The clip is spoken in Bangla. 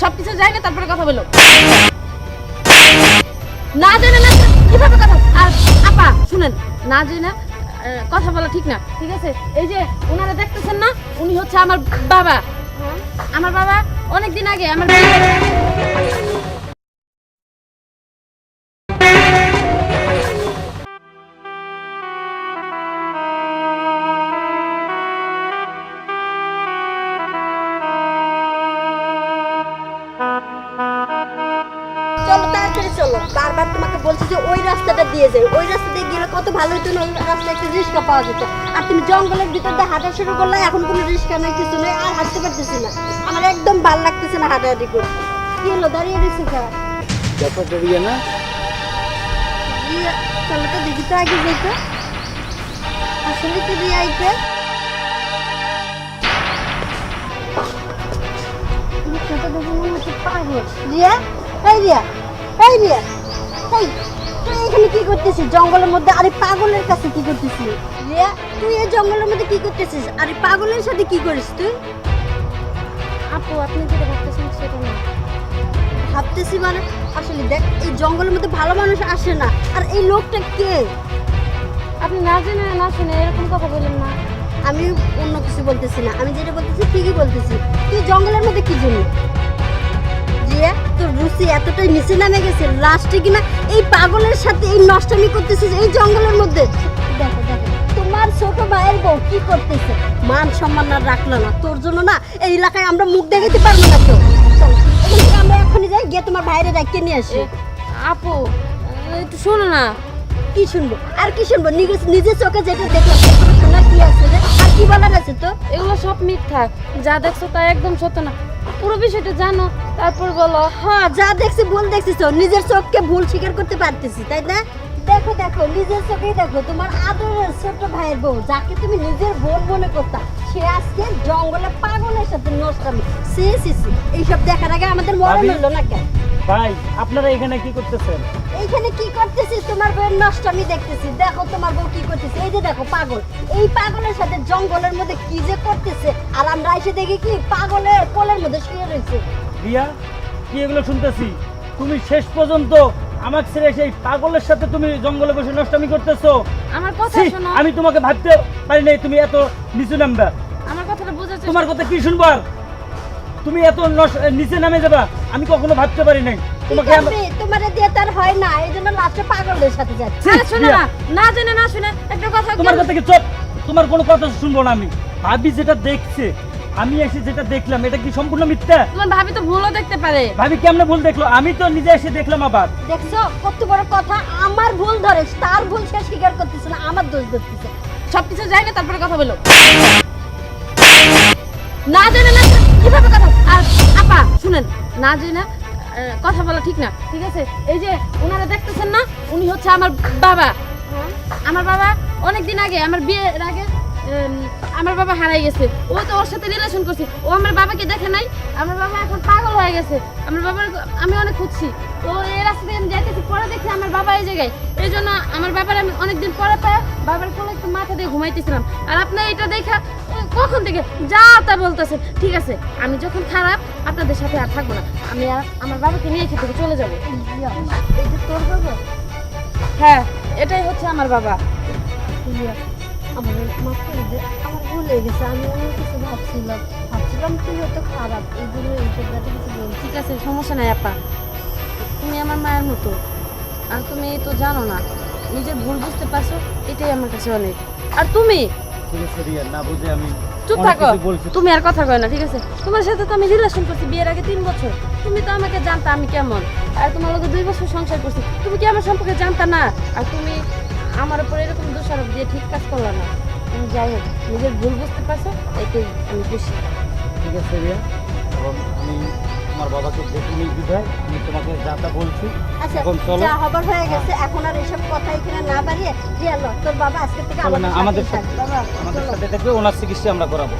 সব কিছু যাই না, তারপরে কথা বলো না জেনে না, কীভাবে কথা আর আপা, শুনেন, না জেনে কথা বলা ঠিক না, ঠিক আছে? এই যে ওনারা দেখতেছেন না, উনি হচ্ছে আমার বাবা। আমার বাবা অনেক দিন আগে আমার তাড়াতাড়ি চলো। বারবার তোমাকে বলছি যে ওই রাস্তাটা দিয়ে যাই ওই রাস্তা দিয়ে গেলে কত ভালো হতো না ওই রাস্তায় একটা রিক্সা পাওয়া যেত। আর তুমি জঙ্গলের ভিতর দিয়ে হাঁটা শুরু করলে এখন কোনো রিক্সা নেই কিছু নেই আর হাঁটতে পারতেছি না। আমার একদম ভালো লাগতেছে না হাঁটাহাঁটি করে কি হলো দাঁড়িয়ে রয়েছে বেরিয়ে না। চলো তো দেখি তো আগে যেতে। আসলে তো দিয়ে আইতে। রিক্সাটা দেখে মনে হচ্ছে পাগল। রিয়া এই রিয়া এই রিয়া এই তুই এখানে কি করতেছিস? জঙ্গলের মধ্যে আরে পাগলের কাছে কি করতেছিস? রিয়া তুই এই জঙ্গলের মধ্যে কি করতেছিস? আরে পাগলের সাথে কি করিস তুই? আপু আপনি যেটা ভাবতেছেন সেটা না। ভাবতেছি মানে আসলে দেখ এই জঙ্গলের মধ্যে ভালো মানুষ আসে না। আর এই লোকটা কে? আপনি না জেনে না শুনে এরকম কথা বললেন না। আমি অন্য কিছু বলতেছি না। আমি যেটা বলতেছি ঠিকই বলতেছি। তুই জঙ্গলের মধ্যে কি জন্য রিয়া তোর রুচি এতটাই নিচে নামে গেছে লাস্টে কিনা এই পাগলের সাথে এই নষ্টামি করতেছিস এই জঙ্গলের মধ্যে? দেখো দেখো, তোমার ছোট ভাইয়ের বউ কি করতেছে? মান সম্মান আর রাখল না। তোর জন্য না এই এলাকায় আমরা মুখ দেখাতে পারব না তো আমরা এখনই যাই, গিয়ে তোমার ভাইরে ডাকিয়ে নিয়ে আসি। আপু একটু শোনো না। কি শুনব? আর কি শুনব? নিজের নিজের চোখে যেটা দেখলাম শোনার কি আছে রে? আর কি বলার আছে তো এগুলো সব মিথ্যা। যা দেখছ তা একদম সত্য না। পুরো বিষয়টা জানো তারপর বলো হ্যাঁ যা দেখছি ভুল দেখছিস তো। নিজের চোখকে ভুল স্বীকার করতে পারতেছি তাই না? দেখো দেখো নিজের চোখেই দেখো তোমার আদরের ছোট ভাইয়ের বউ যাকে তুমি নিজের বোন মনে করতা সে আজকে জঙ্গলে পাগলের সাথে নষ্টামি। সি সি সি এইসব দেখার আগে আমাদের মরণ হলো না কেন? ভাই আপনারা এখানে কি করতেছেন? এইখানে কি করতেছিস? তোমার বউয়ের নষ্ট আমি দেখতেছি। দেখো তোমার বউ কি করতেছে। এই যে দেখো পাগল। এই পাগলের সাথে জঙ্গলের মধ্যে কি যে করতেছে? আর আমরা এসে দেখি কি পাগলের কোলের মধ্যে শুয়ে রয়েছে। রিয়া কি এগুলো শুনতেছি? তুমি শেষ পর্যন্ত আমার ছেড়ে সেই পাগলের সাথে তুমি জঙ্গলে বসে নষ্টামি করতেছো? আমার কথা ছি, শোনো। আমি তোমাকে ভাবতে পারি নাই তুমি এত নিচু নামবা। আমার কথাটা বোঝার চেষ্টা- তোমার কথা কি শুনব তুমি এত নস- নিচে নামে যাবা আমি কখনো ভাবতে পারি নাই। তোমাকে আমি- তোমার দিয়ে তার হয় না এই লাস্টে পাগলদের সাথে যাচ্ছে। আরে শোনো না না জেনে না শুনে একটা কথা তোমার কথা কি চুপ? তোমার কোনো কথা শুনব না আমি। ভাবি যেটা দেখছে আমি এসে যেটা দেখলাম এটা কি সম্পূর্ণ মিথ্যা? তোমার ভাবি তো ভুলও দেখতে পারে। ভাবি কেমনে ভুল দেখল? আমি তো নিজে এসে দেখলাম আবার। দেখছ কত বড় কথা আমার ভুল ধরে তার ভুল সে স্বীকার করতেছে না আমার দোষ ধরতেছে। সব কিছু যাই না তারপরে কথা বলো। না জেনে না কীভাবে কথা আর আপা শুনেন না জেনে কথা বলা ঠিক না, ঠিক আছে? এই যে ওনারা দেখতেছেন না, উনি হচ্ছে আমার বাবা। আমার বাবা অনেক দিন আগে, আমার বিয়ের আগে আমার বাবা হারাই গেছে। ও তো ওর সাথে রিলেশন করছে। ও আমার বাবাকে দেখে নাই, আমার বাবা এখন পাগল হয়ে গেছে। আমার বাবার আমি অনেক খুঁজছি। ও এই রাস্তা দিয়ে আমি যাইতেছি, পরে দেখি আমার বাবা এই জায়গায়। এই জন্য আমার বাবার আমি অনেকদিন পরে পায় বাবার কোলে একটু মাথা দিয়ে ঘুমাইতেছিলাম। আর আপনি এটা দেখা কখন থেকে যা তা বলতেছেন ঠিক আছে আমি যখন খারাপ আপনাদের সাথে আর থাকব না। আমি আর আমার বাবাকে নিয়ে এখান থেকে চলে যাব। তোর বাবা হ্যাঁ এটাই হচ্ছে আমার বাবা। আমার মাফ করে দে আমার ভুল হয়ে গেছে। আমি কিছু ভাবছিলাম। ভাবছিলাম তুই হয়তো খারাপ এই জন্য কিছু ঠিক আছে সমস্যা নাই আপা। তুমি আমার মায়ের মতো। আর তুমি তো জানো না নিজের ভুল বুঝতে পারছ এটাই আমার কাছে অনেক। আর তুমি? ঠিক আছে রিয়া না বুঝে আমি চুপ থাকো। তুমি আর কথা কয় না ঠিক আছে? তোমার সাথে তো আমি রিলেশন করছি বিয়ের আগে তিন বছর। তুমি তো আমাকে জানতা আমি কেমন। আর তোমার লগে দুই বছর সংসার করছি। তুমি কি আমার সম্পর্কে জানতা না? আর তুমি আমার উপর এরকম দোষারোপ দিয়ে ঠিক কাজ করলা না। তুমি যাই হোক নিজের ভুল বুঝতে পারছ এটাই আমি খুশি। ঠিক আছে রিয়া এবং আমি তোমার বাবাকে দেখে নিই বিধায় আমি তোমাকে যা তা বলছি আচ্ছা এখন চলো। যা হবার হয়ে। গেছে এখন আর এসব কথা এখানে না বাড়িয়ে তোর বাবা আজকে থেকে আমাদের সাথে থাকবে ওনার চিকিৎসা আমরা করাবো।